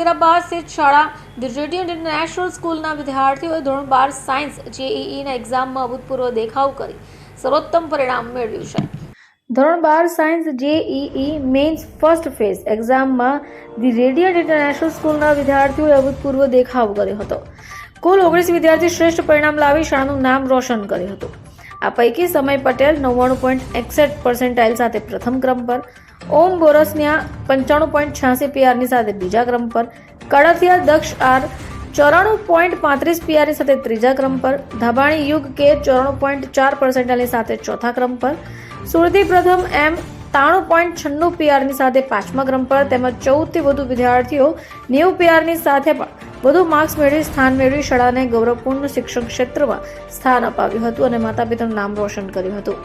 હૈદરાબાદ સ્થિત શાળા the international સ્કૂલના વિદ્યાર્થીઓએ ધોરણ બાર સાયન્સ જેઈઈના એક્ઝામમાં અભૂતપૂર્વ દેખાવ કરી. સર્વોત્તમ પરિણામ મેળવ્યું છે. ધોરણ બાર science JEE mains first phase એક્ઝામમાં ધી રેડિયન્ટ ઇન્ટરનેશનલ સ્કૂલના વિદ્યાર્થીઓએ અભૂતપૂર્વ દેખાવ કર્યો હતો. કુલ ઓગણીસ વિદ્યાર્થી શ્રેષ્ઠ પરિણામ લાવી શાળાનું નામ રોશન કર્યું હતું. આ પૈકી સમય પટેલ નવ્વાણું પોઈન્ટ એકસઠ પર્સન્ટાઇલ સાથે પ્રથમ ક્રમ પર ઓમ બોરસનિયા પંચાણું પોઈન્ટ છ્યાસી પીઆરની સાથે બીજા ક્રમ પર, કડથિયા દક્ષ આર ચોરાણું પોઈન્ટ પાંત્રીસ પીઆરની સાથે ત્રીજા ક્રમ પર, ધાબાણી યુગ કે ચોરાણું પોઈન્ટ ચાર પર્સન્ટાઇલની સાથે ચોથા ક્રમ પર, સુરતી પ્રથમ એમ ત્રાણું પોઈન્ટ છન્નું પીઆરની સાથે પાંચમા ક્રમ પર તેમજ ચૌદથી વધુ વિદ્યાર્થીઓ નેવું પીઆરની સાથે પણ વધુ માર્ક્સ મેળવી, સ્થાન મેળવી, શાળાને ગૌરવપૂર્ણ શિક્ષણ ક્ષેત્રમાં સ્થાન અપાવ્યું હતું અને માતા પિતાનું નામ રોશન કર્યું હતું.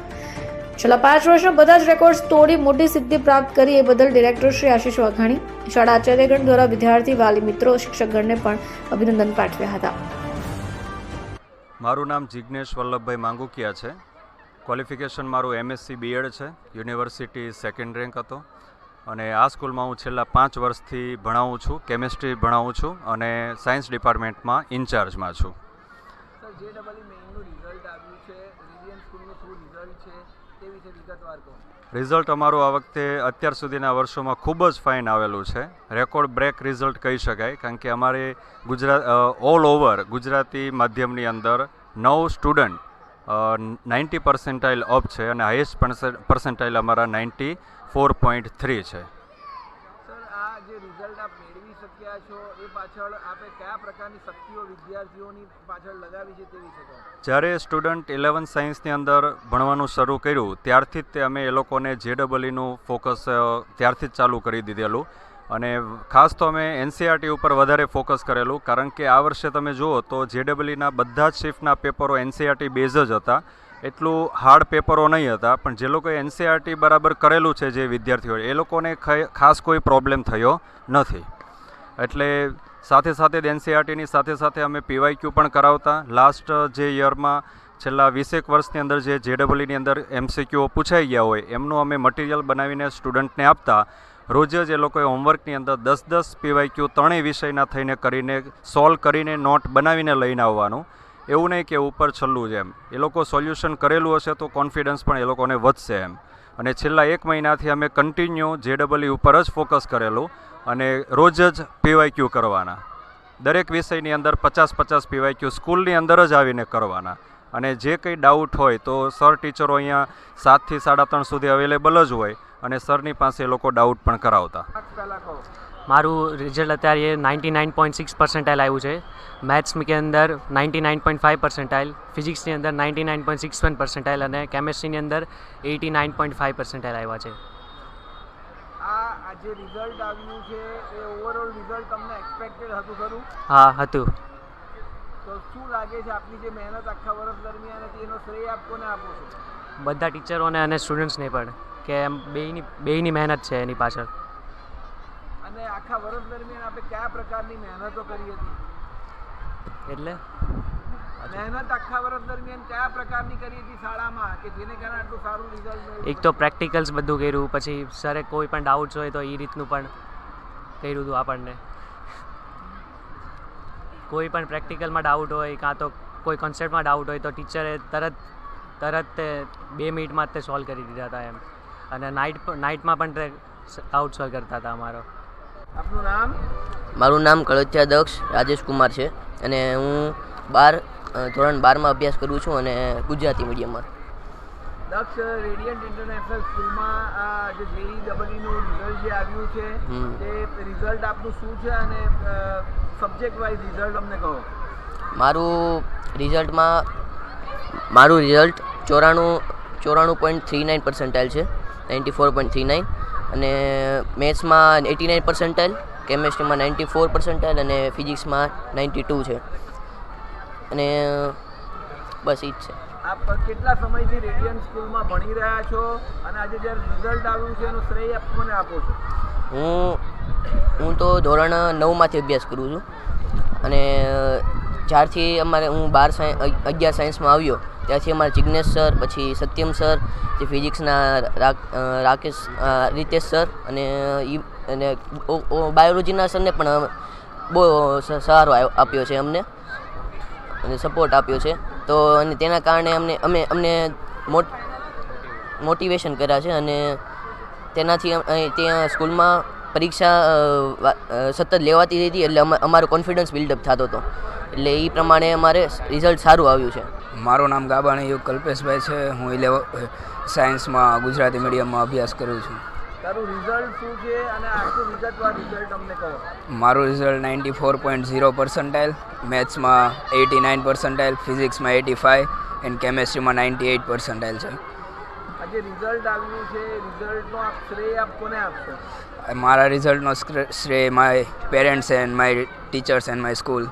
છેલ્લા પાંચ વર્ષના બધા જ રેકોર્ડ્સ તોડી મોટી સિદ્ધિ પ્રાપ્ત કરી એ બદલ ડિરેક્ટર શ્રી આશીષ વાઘાણી શાળા આચાર્યગણ દ્વારા વિદ્યાર્થી વાલી મિત્રો શિક્ષકગણને પણ અભિનંદન પાઠવ્યા હતા. મારું નામ જિજ્ઞેશ વલ્લભભાઈ માંગુકિયા છે. ક્વોલિફિકેશન મારું એમએસસી બીએડ છે. યુનિવર્સિટી સેકન્ડ રેન્ક હતો. અને આ સ્કૂલમાં હું છેલ્લા પાંચ વર્ષથી ભણાવું છું કેમેસ્ટ્રી ભણાવું છું અને સાયન્સ ડિપાર્ટમેન્ટમાં ઇન્ચાર્જમાં છું સર જે ડબલ મેઇનનું રિઝલ્ટ આવ્યું છે રેડિયન સ્કૂલનું શું રિઝલ્ટ છે તે વિશે વિગતવાર કહો રિઝલ્ટ અમારું આ વખતે અત્યાર સુધીના વર્ષોમાં ખૂબ જ ફાઇન આવેલું છે. રેકોર્ડ બ્રેક રિઝલ્ટ કહી શકાય, કારણ કે અમારે ગુજરાત ઓલ ઓવર ગુજરાતી માધ્યમની અંદર નવ સ્ટુડન્ટ નાઇન્ટી પર્સન્ટાઇલ અપ છે અને હાઈએસ્ટ પર્સન્ટાઇલ અમારા નાઇન્ટી ફોર પોઈન્ટ થ્રી છે સર આ જે રિઝલ્ટ આપ મેળવી શક્યા છો એ પાછળ આપે કયા પ્રકારની શક્તિઓ વિદ્યાર્થીઓની પાછળ લગાવી છે તે? વિશે જ્યારે સ્ટુડન્ટ ઇલેવન સાયન્સની અંદર ભણવાનું શરૂ કર્યું, ત્યારથી જ તે અમે એ લોકોને જેડબલઈનું ફોકસ ત્યારથી જ ચાલુ કરી દીધેલું. અને ખાસ તો અમે એનસીઆરટી ઉપર વધારે ફોકસ કરેલું, કારણ કે આ વર્ષે તમે જુઓ તો જેડબલઈના બધા જ શિફ્ટના પેપરો એનસીઆરટી બેઝ જ હતા. એટલું હાર્ડ પેપરો નહીં હતા, પણ જે લોકોએ એનસીઆરટી બરાબર કરેલું છે જે વિદ્યાર્થીઓ એ લોકોને ખાસ કોઈ પ્રોબ્લેમ થયો નથી. એટલે સાથે સાથે એનસીઆરટીની સાથે સાથે અમે પીવાયક્યુ પણ કરાવતા. લાસ્ટ જે યરમાં છેલ્લા વીસેક વર્ષની અંદર જે જેડબલઈની અંદર એમસીક્યુઓ પૂછાઈ ગયા હોય, એમનું અમે મટીરિયલ બનાવીને સ્ટુડન્ટને આપતા. રોજ જ એ લોકોએ હોમવર્કની અંદર દસ દસ પીવાયક્યુ ત્રણેય વિષયના થઈને કરીને, સોલ્વ કરીને નોટ બનાવીને લઈને આવવાનું. એવું નહીં કે ઉપર છલ્લું જ એમ. એ લોકો સોલ્યુશન કરેલું હશે તો કોન્ફિડન્સ પણ એ લોકોને વધશે એમ. અને છેલ્લા એક મહિનાથી અમે કન્ટિન્યુ જેડબલઈ ઉપર જ ફોકસ કરેલું અને રોજ જ પીવાયક્યુ કરવાના. દરેક વિષયની અંદર પચાસ પચાસ પીવાયક્યુ સ્કૂલની અંદર જ આવીને કરવાના. અને જે કંઈ ડાઉટ હોય તો સર ટીચરો અહીંયા સાતથી સાડા ત્રણ સુધી અવેલેબલ જ હોય અને સરની પાસે એ લોકો ડાઉટ પણ કરાવતા. મારું રિઝલ્ટ અત્યારે ninety nine point six percentile આવ્યું છે. મેથ્સ કે અંદર ninety nine point five percentile ફિઝિક્સની અંદર ninety nine point six one percentile અને કેમેસ્ટ્રીની અંદર eighty nine point five percentile આવ્યા છે. આ આ જે રિઝલ્ટ આવ્યું છે એ ઓવરઓલ રિઝલ્ટ તમને એક્સપેક્ટેડ હતું ખરું? હા હતું. તો શું લાગે છે આપની જે મહેનત આખા વર્ષ દરમિયાન હતી એનો શ્રેય આપ કોને આપો છો? બધા ટીચરોને અને સ્ટુડન્ટ્સને પણ કે એમ બેયની બેયની મહેનત છે એની પાછળ. આખા વર્ષ દરમિયાન આપણે કયા પ્રકારની મહેનતો કરી હતી? એટલે? મહેનત આખા વર્ષ દરમિયાન કયા પ્રકારની કરી હતી શાળામાં કે જેને કારણે આટલું સારું રિઝલ્ટ મળ્યું? એક તો પ્રેક્ટિકલ્સ બધું કર્યું પછી સરે કોઈ પણ ડાઉટ્સ હોય તો એ રીતનું પણ કર્યું હતું આપણને. કોઈ પણ પ્રેક્ટિકલમાં ડાઉટ હોય કાં તો કોઈ કોન્સેપ્ટમાં ડાઉટ હોય તો ટીચરે તરત તરત તે બે મિનિટમાં જ તે સોલ્વ કરી દીધા હતા એમ. અને નાઇટ નાઇટમાં પણ તે ડાઉટ સોલ્વ કરતા હતા અમારો. આપનું નામ? મારું નામ કળથિયા દક્ષ રાજેશ કુમાર છે અને હું બાર ધોરણ બારમાં અભ્યાસ કરું છું અને ગુજરાતી મીડિયમમાં. દક્ષ રેડિયન્ટ ઇન્ટરનેશનલ સ્કૂલમાં આ જે જેઈ ડબલઈનું રિઝલ્ટ જે આવ્યું છે તે રિઝલ્ટ આપનું શું છે અને સબ્જેક્ટ વાઇઝ રિઝલ્ટ અમને કહો? મારું રિઝલ્ટમાં મારું રિઝલ્ટ ચોરાણું ચોરાણું પોઈન્ટ થ્રી નાઇન પર્સન્ટાઇલ છે ninety four point three nine અને મેથ્સમાં એટી નાઇન પર્સન્ટાઇલ કેમેસ્ટ્રીમાં નાઇન્ટી ફોર પર્સન્ટાઇલ અને ફિઝિક્સમાં નાઇન્ટી ટુ છે. અને બસ એ જ છે. આપ કેટલા સમયથી રેડિયન્ટ સ્કૂલમાં ભણી રહ્યા છો? અને આજે જ્યારે રિઝલ્ટ આવ્યું છે એનું શ્રેય મને આપો છો. હું હું તો ધોરણ નવમાંથી અભ્યાસ કરું છું. અને જ્યારથી અમારે હું બાર સાયન્સ અગિયાર સાયન્સમાં આવ્યો, ત્યારથી અમારા જિજ્ઞેશ સર, પછી સત્યમ સર, જે ફિઝિક્સના રાકેશ રિતેશ સર અને અને બાયોલોજીના સરને પણ બહુ સહારો આપ્યો છે અમને અને સપોર્ટ આપ્યો છે. તો અને તેના કારણે અમને, અમે, અમને મોટ, મોટિવેશન કર્યા છે અને તેનાથી ત્યાં સ્કૂલમાં પરીક્ષા સતત લેવાતી હતી એટલે અમા- અમારો કોન્ફિડન્સ બિલ્ડઅપ થતો હતો. એટલે એ પ્રમાણે અમારે રિઝલ્ટ સારું આવ્યું છે. મારું નામ ગાબાણી યુગ કલ્પેશભાઈ છે. હું ઇલેવ સાયન્સમાં ગુજરાતી મીડિયમમાં અભ્યાસ કરું છું. તારું રિઝલ્ટ શું છે અને આખું વિગતવાર રિઝલ્ટ અમને કહો. મારું result ninety four point zero percentile મેથ્સમાં eighty nine percentile ફિઝિક્સમાં એટી ફાઇવ એન્ડ કેમેસ્ટ્રીમાં નાઇન્ટી એઇટ પર્સન્ટાઇલ છે. આજે રિઝલ્ટ આવ્યું છે રિઝલ્ટનો આપ શ્રેય આપ કોને આપશો? મારા રિઝલ્ટનો શ્રેય my parents and my teachers and my school